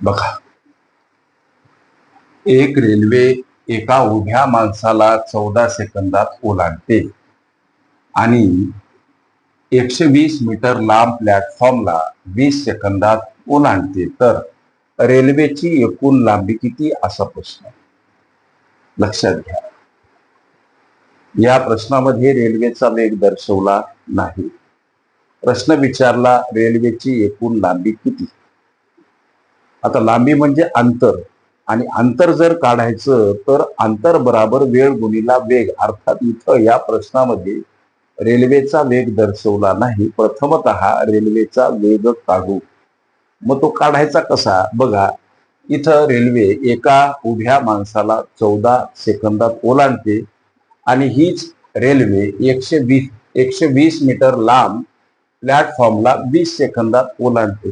बघा. एक रेल्वे एका उभ्या माणसाला चौदा सेकंदात ओलांडते आणि एकशे वीस मीटर लांब प्लॅटफॉर्मला वीस सेकंदात ओलांडते. तर रेल्वेची एकूण लांबी किती? असा प्रश्न. लक्षात घ्या. या प्रश्नामध्ये रेल्वेचा वेग दर्शवला नाही. प्रश्न विचारला रेल्वेची एकूण लांबी किती? आता लांबी म्हणजे अंतर. आणि अंतर जर काढायचं तर अंतर बराबर वेळ गुणीला वेग. अर्थात इथं या प्रश्नामध्ये रेल्वेचा वेग दर्शवला नाही. प्रथमत रेल्वेचा वेग काढू. मग तो काढायचा कसा? बघा इथं रेल्वे एका उभ्या माणसाला चौदा सेकंदात ओलांडते आणि हीच रेल्वे एकशे वीस एकशे वीस मीटर लांब प्लॅटफॉर्मला वीस सेकंदात ओलांडते.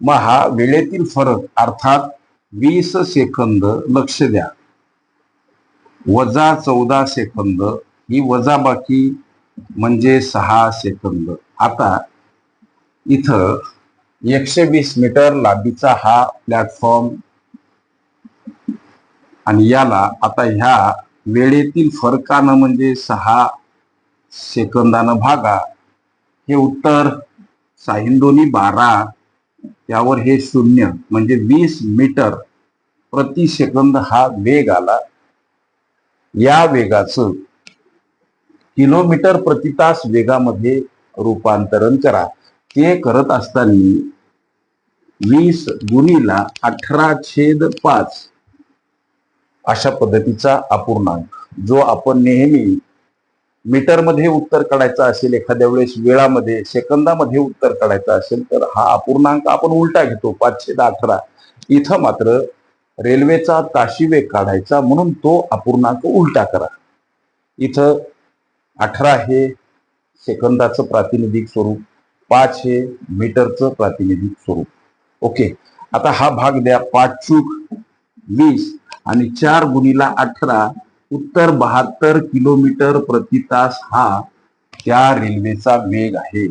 मग हा वेळेतील फरक अर्थात वीस सेकंद लक्ष द्या. वजा चौदा सेकंद ही वजाबाकी म्हणजे सहा सेकंद. आता इथं एकशे वीस मीटर लांबीचा हा प्लॅटफॉर्म आणि याला आता ह्या वेळेतील फरकानं म्हणजे सहा सेकंदानं भागा. हे उत्तर साहिंदोनी बारा त्यावर हे शून्य म्हणजे वीस मीटर प्रति सेकंद हा वेग आला. या वेगाचं किलोमीटर प्रति तास वेगामध्ये रूपांतरण करा. ते करत असताना वीस गुणीला अठरा छेद पाच अशा पद्धतीचा अपूर्णांक जो आपण नेहमी मीटरमध्ये उत्तर काढायचं असेल एखाद्या वेळेस वेळामध्ये सेकंदामध्ये उत्तर काढायचं असेल तर हा अपूर्णांक आपण उलटा घेतो पाचशे अठरा. इथं मात्र रेल्वेचा ताशी वेग काढायचा म्हणून तो अपूर्णांक उलटा करा. इथं अठरा हे सेकंदाचं प्रातिनिधिक स्वरूप पाच हे मीटरचं प्रातिनिधिक स्वरूप. ओके आता हा भाग द्या पाच चूक वीस आणि चार गुणीला अठरा. उत्तर बहात्तर किलोमीटर प्रति तास हा त्या रेल्वेचा वेग आहे.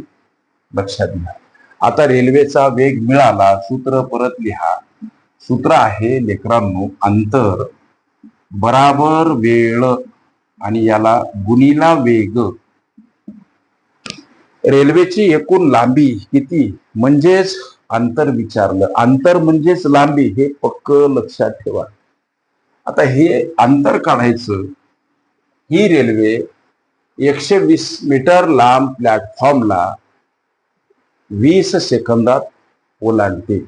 लक्षात घ्या. आता रेल्वेचा वेग मिळाला सूत्र परत लिहा. सूत्र आहे लेकरांनो अंतर. बराबर वेळ आणि याला गुणीला वेग. रेल्वेची एकूण लांबी किती? म्हणजेच अंतर विचारलं. अंतर म्हणजेच लांबी हे पक्क लक्षात ठेवा. आता हे अंतर काढायचं ही रेल्वे एकशे वीस मीटर लांब प्लॅटफॉर्मला वीस सेकंदात ओलांडते.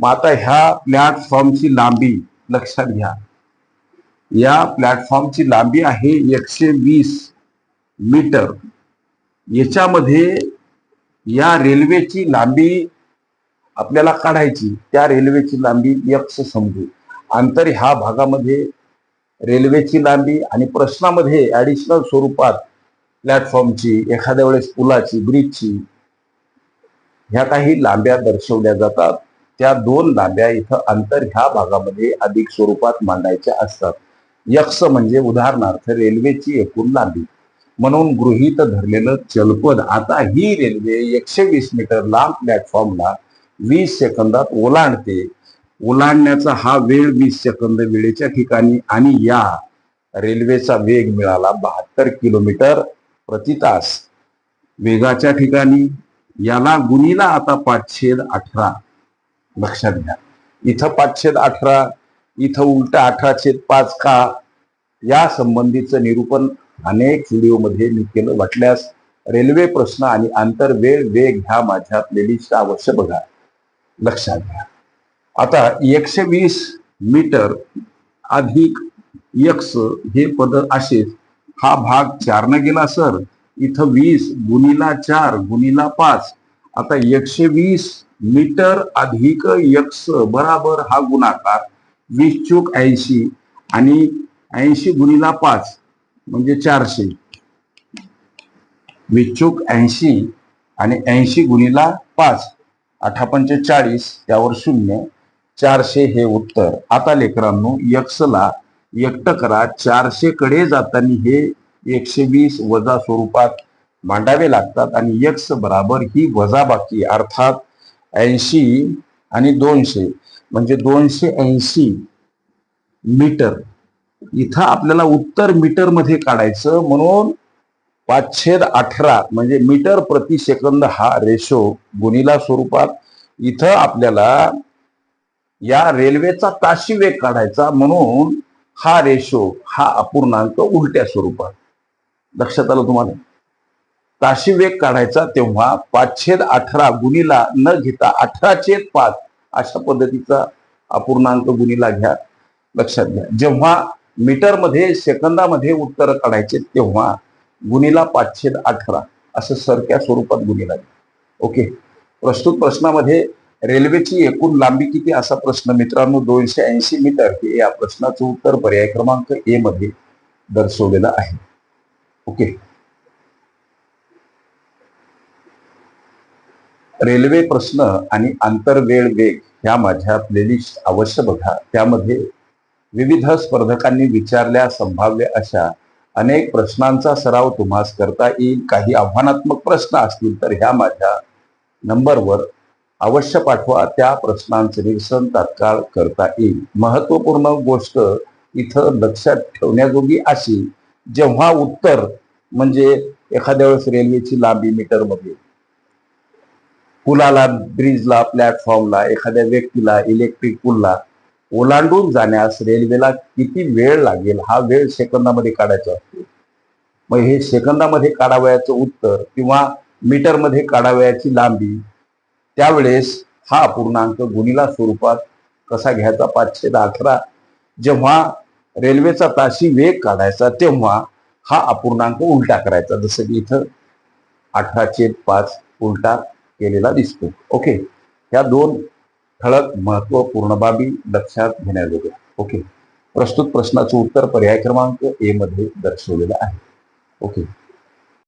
मग आता ह्या प्लॅटफॉर्मची लांबी लक्षात घ्या. या प्लॅटफॉर्मची लांबी आहे एकशे वीस मीटर. याच्यामध्ये या रेल्वेची लांबी आपल्याला काढायची त्या रेल्वेची लांबी यक्ष समजू. अंतर ह्या भागामध्ये रेल्वेची लांबी आणि प्रश्नामध्ये ऍडिशनल स्वरूपात प्लॅटफॉर्मची एखाद्या वेळेस पुलाची ब्रिजची ह्या काही लांब्या दर्शवल्या जातात. त्या दोन लांब्या इथं अंतर ह्या भागामध्ये अधिक स्वरूपात मांडायच्या असतात. यक्ष म्हणजे उदाहरणार्थ रेल्वेची एकूण लांबी. म्हणून गृहीत धरलेलं चलपद आता ही रेल्वे एकशे वीस मीटर लांब प्लॅटफॉर्मला वीस सेकंदात ओलांडते. ओलांडण्याचा हा वेळ वीस सेकंद वेळेच्या ठिकाणी आणि या रेल्वेचा वेग मिळाला बहात्तर किलोमीटर प्रति तास. वेगाच्या ठिकाणी याला गुणीला आता पाचशेद अठरा लक्षात घ्या. इथं पाचशेद अठरा इथं उलट अठरा छेद पाच का या संबंधीचं निरूपण अनेक व्हिडिओमध्ये मी केलं. वाटल्यास रेल्वे प्रश्न आणि आंतर वेळ वेग ह्या माझ्या प्लेलिस्ट अवश्य बघा. लक्षात घ्या. आता एकशे वीस मीटर अधिक यक्स हे पद असेच हा भाग चारनं गेला सर. इथं वीस गुणीला चार गुणीला पाच. आता एकशे वीस मीटर अधिक यक्स बराबर हा गुणाकार वीस चूक ऐंशी आणि ऐंशी गुणीला पाच म्हणजे चारशे. वीस चूक ऐंशी आणि ऐंशी गुणीला पाच. अठरा पंचेचाळीस त्यावर शून्य. चारशे हे उत्तर. आता लेकरांनो यक्षला एकट करा. चारशे कडे जाताना हे एकशे वीस वजा स्वरूपात मांडावे लागतात आणि यक्ष बराबर ही वजाबाकी अर्थात ऐंशी आणि दोनशे. म्हणजे दोनशे ऐंशी मीटर. इथं आपल्याला उत्तर मीटरमध्ये काढायचं म्हणून पाचशे अठरा म्हणजे मीटर प्रति सेकंद हा रेशो गुणिला स्वरूपात. इथं आपल्याला या रेल्वेचा ताशी वेग काढायचा म्हणून हा रेशो हा अपूर्णांक उलट्या स्वरूपात. लक्षात आलं तुम्हाला? ताशी वेग काढायचा तेव्हा पाचशेद अठरा गुणीला न घेता अठरा छेद पाच अशा पद्धतीचा अपूर्णांक गुणीला घ्या. लक्षात घ्या. जेव्हा मीटरमध्ये सेकंदामध्ये उत्तर काढायचे तेव्हा गुणीला पाचशे अठरा असं सरक्या स्वरूपात गुणीला घ्या. ओके? प्रस्तुत प्रश्नामध्ये रेल्वेची एकूण लांबी किती असा प्रश्न. मित्रांनो दोनशे ऐंशी मीटर हे या प्रश्नाचं उत्तर पर्याय क्रमांक ए मध्ये दर्शवलेलं आहे. ओके. रेल्वे प्रश्न आणि आंतरवेळ वेग ह्या माझ्या प्लेलिस्ट अवश्य बघा. त्यामध्ये विविध स्पर्धकांनी विचारल्या संभाव्य अशा अनेक प्रश्नांचा सराव तुम्हास करता येईल. काही आव्हानात्मक प्रश्न असतील तर ह्या माझ्या नंबरवर अवश्य पाठवा त्या प्रश्नांचे निरसन तात्काळ करता येईल. महत्त्वपूर्ण गोष्ट इथं लक्षात ठेवण्याजोगी अशी जेव्हा उत्तर म्हणजे एखाद्या वेळेस रेल्वेची लांबी मीटरमध्ये पुलाला ब्रिजला प्लॅटफॉर्मला एखाद्या व्यक्तीला इलेक्ट्रिक पुलला ओलांडून जाण्यास रेल्वेला किती वेळ लागेल हा वेळ सेकंदामध्ये काढायचा असतो. मग हे सेकंदामध्ये काढावयाचं उत्तर किंवा मीटरमध्ये काढावयाची लांबी त्यावेळेस हा अपूर्णांक गुणिला स्वरूपात कसा घ्यायचा? पाचशे अकरा. जेव्हा रेल्वेचा ताशी वेग काढायचा तेव्हा हा अपूर्णांक उलटा करायचा. जसं की इथं अठराशे पाच उलटा केलेला दिसतो. ओके? ह्या दोन ठळक महत्त्वपूर्ण बाबी लक्षात घेण्याजोग्या ओके? प्रस्तुत प्रश्नाचं उत्तर पर्याय क्रमांक ए मध्ये दर्शवलेलं आहे. ओके?